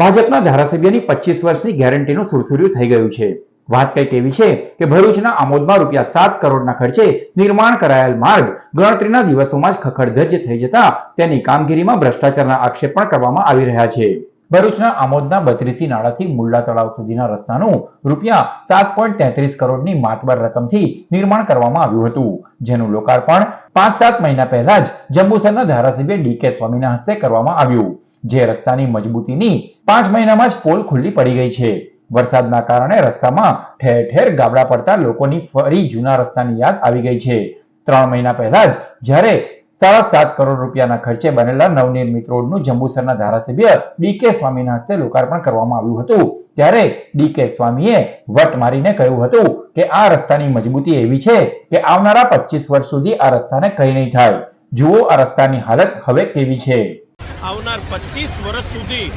ભાજપના ધારાસભ્યની પચીસ વર્ષની ગેરંટીનું સુરસુર્યું થઈ ગયું છે. વાત કંઈક એવી છે કે ભરૂચના આમોદમાં રૂપિયા સાત કરોડના ખર્ચે નિર્માણ કરાયેલ માર્ગ ગણતરીના દિવસોમાં જ ખખડધજ થઈ જતા તેની કામગીરીમાં ભ્રષ્ટાચારના આક્ષેપ પણ કરવામાં આવી રહ્યા છે. ભરૂચના આમોદના બત્રીસી નાળાથી મુલ્લા તળાવ સુધીના રસ્તાનું રૂપિયા સાત પોઈન્ટ તેત્રીસ કરોડની માતબર રકમથી નિર્માણ કરવામાં આવ્યું હતું. જેનું લોકાર્પણ પાંચ સાત મહિના પહેલા જ જંબુસરના ધારાસભ્ય ડી કે સ્વામીના હસ્તે કરવામાં આવ્યું. જે રસ્તાની મજબૂતીની પાંચ મહિનામાં જ પોલ ખુલ્લી પડી ગઈ છે. વરસાદના કારણે રસ્તામાં ઠેર ઠેર ગાબડા પડતા લોકોની ફરી જૂના રસ્તાની યાદ આવી ગઈ છે. ત્રણ મહિના પહેલા જ જ્યારે સાડા સાત કરોડ રૂપિયાના ખર્ચે બનેલા નવનિર્મિત રોડનું જંબુસરના ધારાસભ્ય ડી કે સ્વામીના હસ્તે લોકાર્પણ કરવામાં આવ્યું હતું. ત્યારે ડી કે સ્વામીએ વટ મારીને કહ્યું હતું કે આ રસ્તાની મજબૂતી એવી છે કે આવનારા પચીસ વર્ષ સુધી આ રસ્તાને કંઈ નહીં થાય. જુઓ આ રસ્તાની હાલત હવે કેવી છે. આવનાર પચીસ વર્ષ સુધી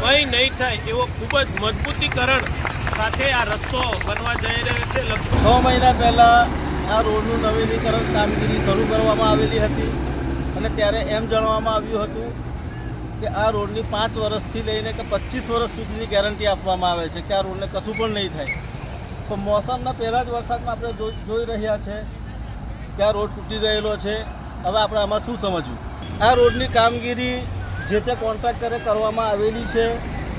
કંઈ નહીં થાય એવો ખૂબ જ મજબૂતીકરણ સાથે આ રસ્તો બનવા જઈ રહ્યો છે. લગભગ છ મહિના પહેલાં આ રોડનું નવીનીકરણ કામગીરી શરૂ કરવામાં આવેલી હતી અને ત્યારે એમ જણાવવામાં આવ્યું હતું કે આ રોડની પાંચ વર્ષથી લઈને કે પચીસ વર્ષ સુધીની ગેરંટી આપવામાં આવે છે કે આ રોડને કશું પણ નહીં થાય. તો મોસમના પહેલા જ વરસાદમાં આપણે જોઈ રહ્યા છે કે આ રોડ તૂટી ગયેલો છે. હવે આપણે આમાં શું સમજવું? આ રોડની કામગીરી જે તે કોન્ટ્રાક્ટરે કરવામાં આવેલી છે,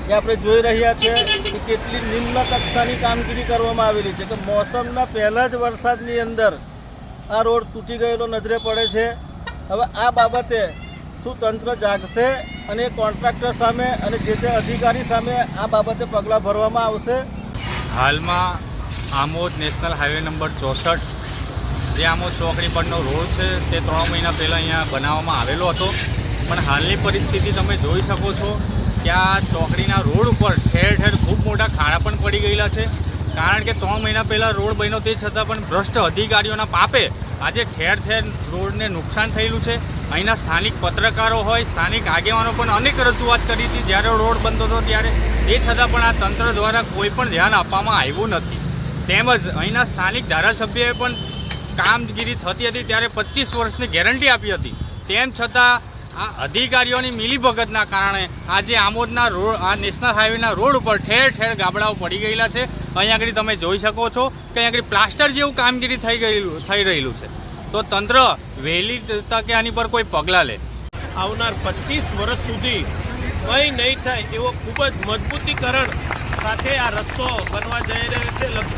એ આપણે જોઈ રહ્યા છે કે કેટલી નિમ્ન કક્ષાની કામગીરી કરવામાં આવેલી છે. કે મોસમના પહેલાં જ વરસાદની અંદર આ રોડ તૂટી ગયેલો નજરે પડે છે. હવે આ બાબતે શું તંત્ર જાગશે અને કોન્ટ્રાક્ટર સામે અને જે તે અધિકારી સામે આ બાબતે પગલાં ભરવામાં આવશે? હાલમાં આમોદ નેશનલ હાઈવે નંબર ચોસઠ જે આમોદ ચોકડી પરનો રોડ છે, તે ત્રણ મહિના પહેલાં અહીંયા બનાવવામાં આવેલો હતો. પણ હાલની પરિસ્થિતિ તમે જોઈ શકો છો કે આ ચોકડીના રોડ ઉપર ઠેર ઠેર ખૂબ મોટા ખાડા પણ પડી ગયેલા છે. કારણ કે ત્રણ મહિના પહેલાં રોડ બન્યો તે છતાં પણ ભ્રષ્ટ અધિકારીઓના પાપે આજે ઠેર ઠેર રોડને નુકસાન થયેલું છે. અહીંના સ્થાનિક પત્રકારો હોય, સ્થાનિક આગેવાનો પણ અનેક રજૂઆત કરી હતી. જ્યારે રોડ બંધ હતો ત્યારે એ છતાં પણ આ તંત્ર દ્વારા કોઈ પણ ધ્યાન આપવામાં આવ્યું નથી. તેમજ અહીંના સ્થાનિક ધારાસભ્યએ પણ કામગીરી થતી હતી ત્યારે પચીસ વર્ષની ગેરંટી આપી હતી. તેમ છતાં આ અધિકારીઓની મિલીભગતના કારણે આજે આમોદના રોડ, આ નેશનલ હાઈવેના રોડ ઉપર ઠેર ઠેર ગાબડાઓ પડી ગયેલા છે. અહીંયા આગળ તમે જોઈ શકો છો કે અહીંયા આગળ પ્લાસ્ટર જેવું કામગીરી થઈ ગયેલું, થઈ રહેલું છે. તો તંત્ર વહેલી તકે આની પર કોઈ પગલાં લે. આવનાર પચીસ વર્ષ સુધી કંઈ નહીં થાય એવો ખૂબ જ મજબૂતીકરણ સાથે આ રસ્તો બનવા જઈ રહ્યો છે.